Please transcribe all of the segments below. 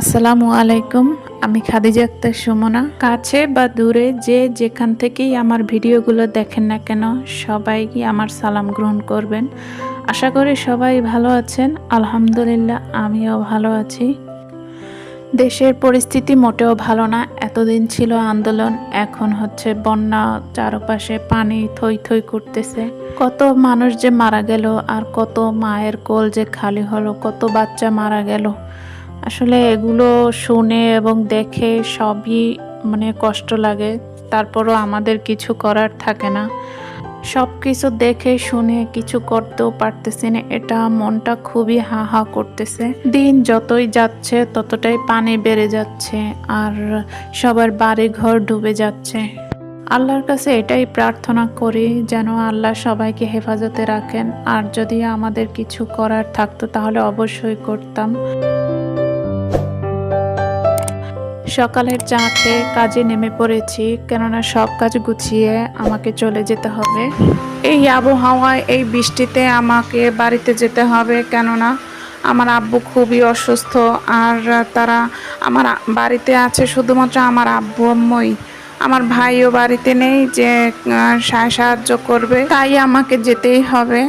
Assalamualaikum. আমি খাদিজা আক্তার সুমনা। কাছে বা দূরে যে যেখান থেকেই আমার ভিডিওগুলো দেখেন না কেন, সবাই আমার সালাম গ্রহণ করবেন? আশা করি সবাই ভালো আছেন। আলহামদুলিল্লাহ, আমিও ভালো আছি। দেশের পরিস্থিতি মোটেও ভালো না। এতদিন ছিল আন্দোলন, এখন হচ্ছে বন্যা, চারপাশে পানি থই থই করতেছে। কত মানুষ যে মারা গেল আর কত মায়ের কোল যে খালি হলো, কত বাচ্চা মারা গেল। আসলে এগুলো শুনে এবং দেখে সবই মানে কষ্ট লাগে। তারপরও আমাদের কিছু করার থাকে না। সব কিছু দেখে, শুনে কিছু করতেও পারতেছি না। এটা মনটা খুবই হা হা করতেছে। দিন যতই যাচ্ছে, ততটাই পানি বেড়ে যাচ্ছে আর সবার বাড়ি ঘর ডুবে যাচ্ছে। আল্লাহর কাছে এটাই প্রার্থনা করি, যেন আল্লাহ সবাইকে হেফাজতে রাখেন। আর যদি আমাদের কিছু করার থাকতো, তাহলে অবশ্যই করতাম। সকালের চা খেয়ে কাজে নেমে পড়েছি, কেননা সব কাজ গুছিয়ে আমাকে চলে যেতে হবে। এই আবহাওয়ায়, এই বৃষ্টিতে আমাকে বাড়িতে যেতে হবে, কেননা আমার আব্বু খুবই অসুস্থ, আর তারা আমার বাড়িতে আছে শুধুমাত্র আমার আব্বু আম্মুই। আমার ভাইও বাড়িতে নেই যে সাহায্য করবে, তাই আমাকে যেতেই হবে।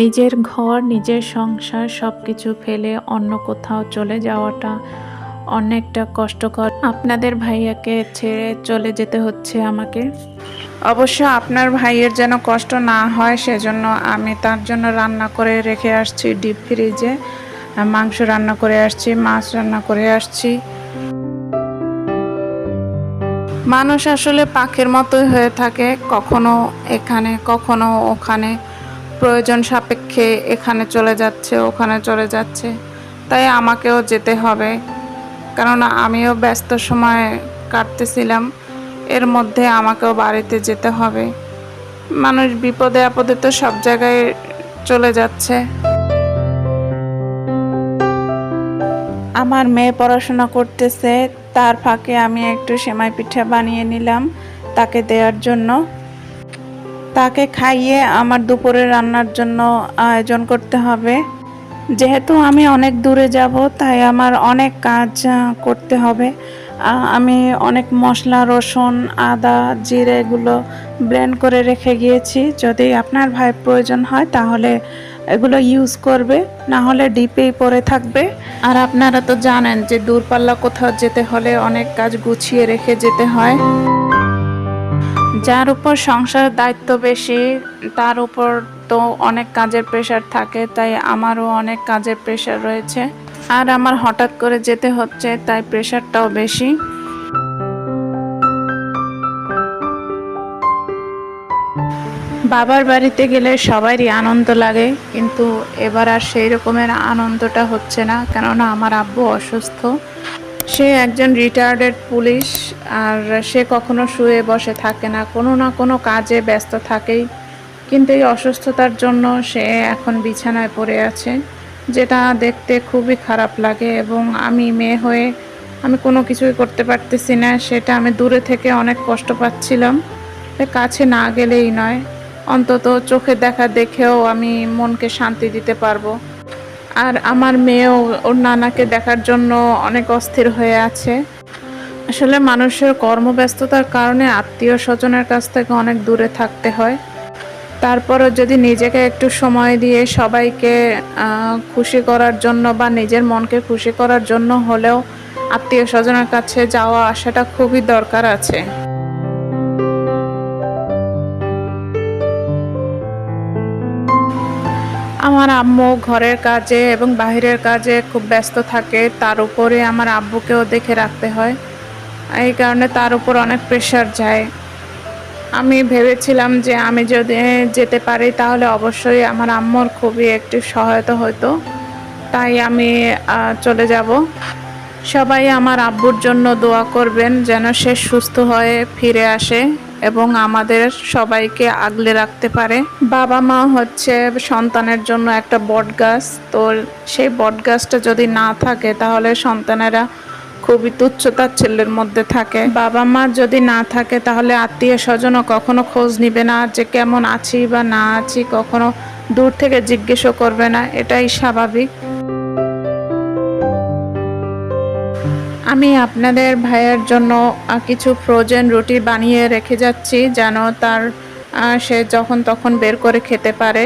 নিজের ঘর, নিজের সংসার সব কিছু ফেলে অন্য কোথাও চলে যাওয়াটা অনেকটা কষ্টকর। আপনাদের ভাইয়াকে ছেড়ে চলে যেতে হচ্ছে আমাকে। অবশ্য আপনার ভাইয়ের যেন কষ্ট না হয়, সেজন্য আমি তার জন্য রান্না করে রেখে আসছি ডিপ ফ্রিজে। মাংস রান্না করে আসছি, মাছ রান্না করে আসছি। মানুষ আসলে পাখির মতোই হয়ে থাকে, কখনো এখানে, কখনো ওখানে। প্রয়োজন সাপেক্ষে এখানে চলে যাচ্ছে, ওখানে চলে যাচ্ছে। তাই আমাকেও যেতে হবে। কেননা আমিও ব্যস্ত সময় কাটতেছিলাম। এর মধ্যে আমাকেও বাড়িতে যেতে হবে। মানুষ বিপদে আপদে তো সব জায়গায় চলে যাচ্ছে। আমার মেয়ে পড়াশোনা করতেছে, তার ফাঁকে আমি একটু সেমাই পিঠা বানিয়ে নিলাম, তাকে দেওয়ার জন্য। তাকে খাইয়ে আমার দুপুরে রান্নার জন্য আয়োজন করতে হবে। যেহেতু আমি অনেক দূরে যাব, তাই আমার অনেক কাজ করতে হবে। আমি অনেক মশলা, রসুন, আদা, জিরে এগুলো ব্লেন্ড করে রেখে গিয়েছি। যদি আপনার ভাই প্রয়োজন হয়, তাহলে এগুলো ইউজ করবে, না হলে ডিপেই পড়ে থাকবে। আর আপনারা তো জানেন যে দূরপাল্লা কোথাও যেতে হলে অনেক কাজ গুছিয়ে রেখে যেতে হয়। যার উপর সংসারের দায়িত্ব বেশি, তার উপর তো অনেক কাজের প্রেশার থাকে, তাই আমারও অনেক কাজের প্রেশার রয়েছে। আর আমার হঠাৎ করে যেতে হচ্ছে, তাই প্রেশারটাও বেশি। বাবার বাড়িতে গেলে সবারই আনন্দ লাগে, কিন্তু এবার আর সেই রকমের আনন্দটা হচ্ছে না, কেননা আমার আব্বু অসুস্থ। সে একজন রিটায়ার্ডেড পুলিশ আর সে কখনো শুয়ে বসে থাকে না, কোনো না কোনো কাজে ব্যস্ত থাকেই। কিন্তু এই অসুস্থতার জন্য সে এখন বিছানায় পড়ে আছে, যেটা দেখতে খুবই খারাপ লাগে এবং আমি মেয়ে হয়ে আমি কোনো কিছুই করতে পারতেছি না, সেটা আমি দূরে থেকে অনেক কষ্ট পাচ্ছিলাম। কাছে না গেলেই নয়, অন্তত চোখে দেখা দেখেও আমি মনকে শান্তি দিতে পারব। আর আমার মেয়েও ওর নানাকে দেখার জন্য অনেক অস্থির হয়ে আছে। আসলে মানুষের কর্মব্যস্ততার কারণে আত্মীয় স্বজনের কাছ থেকে অনেক দূরে থাকতে হয়। তারপরও যদি নিজেকে একটু সময় দিয়ে সবাইকে খুশি করার জন্য বা নিজের মনকে খুশি করার জন্য হলেও আত্মীয় স্বজনের কাছে যাওয়া আসাটা খুবই দরকার আছে। আমার আম্মু ঘরের কাজে এবং বাইরের কাজে খুব ব্যস্ত থাকে, তার উপরে আমার আব্বুকেও দেখে রাখতে হয়। এই কারণে তার উপর অনেক প্রেশার যায়। আমি ভেবেছিলাম যে আমি যদি যেতে পারি, তাহলে অবশ্যই আমার আম্মুর খুবই একটি সহায়তা হতো তাই আমি চলে যাব। সবাই আমার আব্বুর জন্য দোয়া করবেন যেন সে সুস্থ হয়ে ফিরে আসে। এবং আমাদের সবাইকে আগলে রাখতে পারে। বাবা মা হচ্ছে সন্তানের জন্য একটা বট গাছ তো সেই বট গাছটা যদি না থাকে, তাহলে সন্তানেরা খুবই তুচ্ছতার তাচ্ছিল্যের মধ্যে থাকে। বাবা মা যদি না থাকে, তাহলে আত্মীয় স্বজনও কখনো খোঁজ নিবে না যে কেমন আছি বা না আছি, কখনো দূর থেকে জিজ্ঞেসও করবে না। এটাই স্বাভাবিক। আমি আপনাদের ভাইয়ের জন্য কিছু ফ্রোজেন রুটি বানিয়ে রেখে যাচ্ছি, যেন তার সে যখন তখন বের করে খেতে পারে।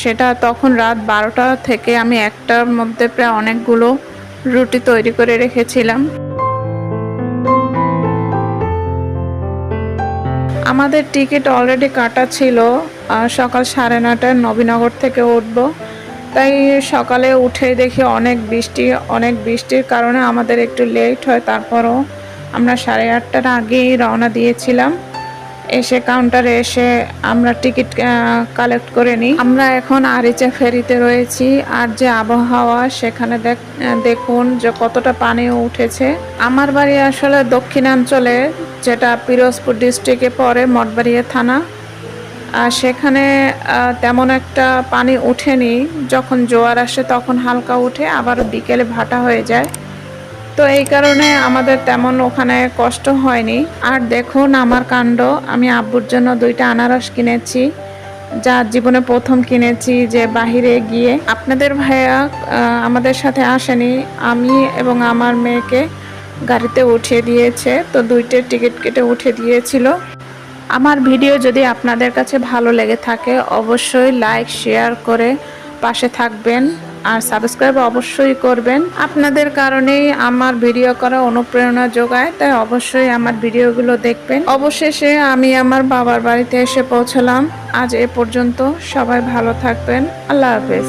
সেটা তখন রাত বারোটা থেকে আমি একটার মধ্যে প্রায় অনেকগুলো রুটি তৈরি করে রেখেছিলাম। আমাদের টিকিট অলরেডি কাটা ছিল সকাল সাড়ে নটায় নবীনগর থেকে উঠব। তাই সকালে উঠে দেখি অনেক বৃষ্টি, অনেক বৃষ্টির কারণে আমাদের একটু লেট হয়, তারপরও আমরা সাড়ে আটটার আগেই রওনা দিয়েছিলাম। এসে কাউন্টারে এসে আমরা টিকিট কালেক্ট করে নিই। আমরা এখন আরিচা ফেরিতে রয়েছি আর যে আবহাওয়া সেখানে দেখ, দেখুন যে কতটা পানি উঠেছে। আমার বাড়ি আসলে দক্ষিণাঞ্চলে, যেটা পিরোজপুর ডিস্ট্রিক্টে পড়ে, মঠবাড়িয়া থানা সেখানে তেমন একটা পানি ওঠেনি যখন জোয়ার আসে তখন হালকা উঠে আবার বিকেলে ভাটা হয়ে যায়। তো এই কারণে আমাদের তেমন ওখানে কষ্ট হয়নি। আর দেখুন আমার কাণ্ড, আমি আব্বুর জন্য দুইটা আনারস কিনেছি, যা জীবনে প্রথম কিনেছি যে বাহিরে গিয়ে। আপনাদের ভাইয়া আমাদের সাথে আসেনি। আমি এবং আমার মেয়েকে গাড়িতে উঠিয়ে দিয়েছে, তো দুইটা টিকিট কেটে উঠে দিয়েছিল। আমার ভিডিও যদি আপনাদের কাছে ভালো লেগে থাকে, অবশ্যই লাইক শেয়ার করে পাশে থাকবেন আর সাবস্ক্রাইব অবশ্যই করবেন। আপনাদের কারণেই আমার ভিডিও করা অনুপ্রেরণা যোগায়, তাই অবশ্যই আমার ভিডিওগুলো দেখবেন। অবশেষে আমি আমার বাবার বাড়িতে এসে পৌঁছলাম। আজ এ পর্যন্ত সবাই ভালো থাকবেন। আল্লাহ হাফেজ।